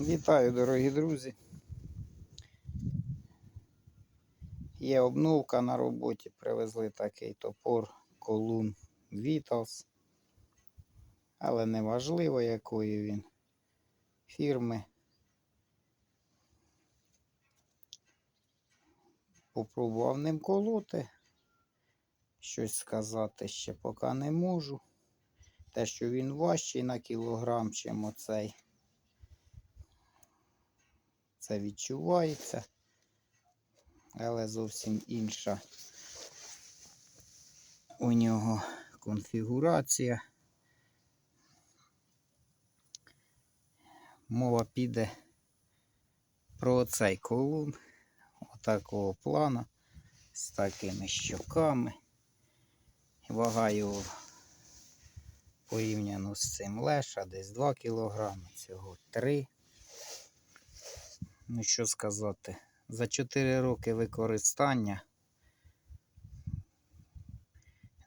Вітаю, дорогі друзі. Є обновка на роботі. Привезли такий топор колун Віталс. Але не важливо, якої він фірми. Попробував ним колоти. Щось сказати ще поки не можу. Те, що він важчий на кілограм, чим оцей. Це відчувається, але зовсім інша у нього конфігурація. Мова піде про цей колун отакого плану з такими щоками. Вага його порівняно з цим леша десь 2 кг, цього 3 Ну що сказати, за 4 роки використання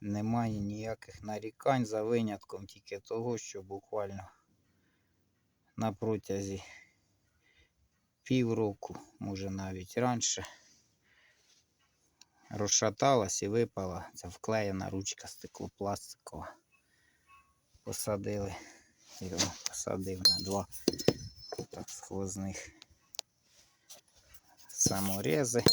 немає ніяких нарікань за винятком тільки того, що буквально на протязі півроку, може навіть раніше, розшаталась і випала ця вклеєна ручка стеклопластикова. Посадили, його посадив на два так сквозних саморези.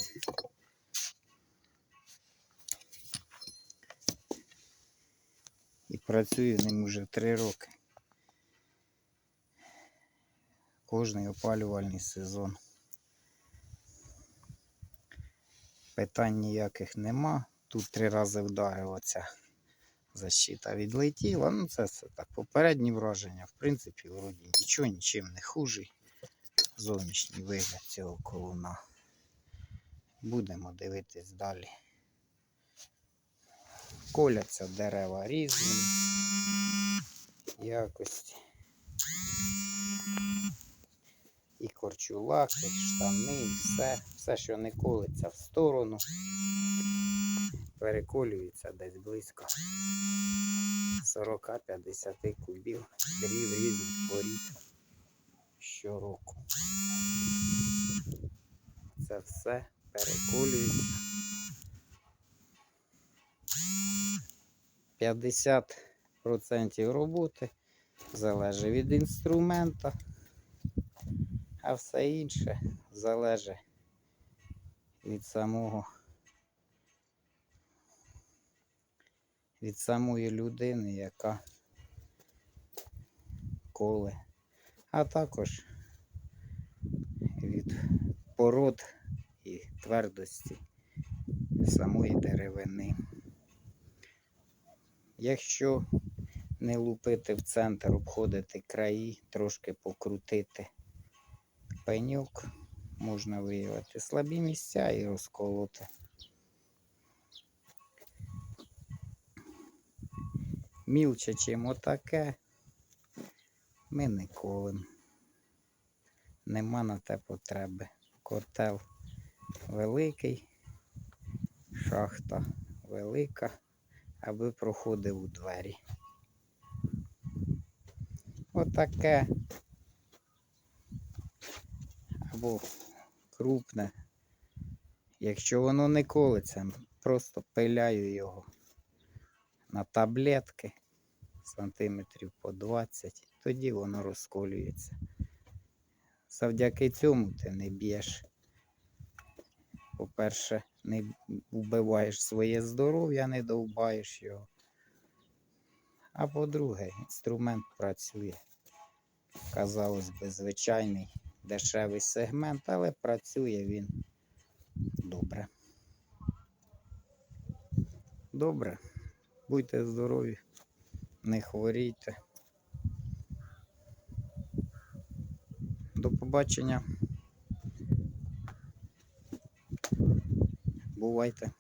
І працюю ним вже три роки. Кожний опалювальний сезон. Питань ніяких нема. Тут три рази вдарив оця защита відлетіла. Ну це все так. Попередні враження. В принципі, вроді нічого, нічим не хужий. Зовнішній вигляд цього колуна. Будемо дивитись далі. Коляться дерева різні якості. І корчулаки, і штани, і все. Все, що не колиться в сторону, переколюється десь близько 40-50 кубів дрів різних порід щороку. Це все переколюється. 50% роботи залежить від інструмента, а все інше залежить від самого від самої людини, яка коле, а також від пород твердості самої деревини. Якщо не лупити в центр, обходити краї, трошки покрутити пеньок, можна виявити слабі місця і розколоти. Мілче, чим отаке, ми не колем. Нема на те потреби. Котел великий, шахта велика, аби проходив у двері. Отаке або крупне. Якщо воно не колиться, просто пиляю його на таблетки сантиметрів по 20, тоді воно розколюється. Завдяки цьому ти не б'єш. По-перше, не вбиваєш своє здоров'я, не довбаєш його. А по-друге, інструмент працює. Казалось би, звичайний дешевий сегмент, але працює він добре. Добре. Будьте здорові, не хворійте. До побачення. Boa, então.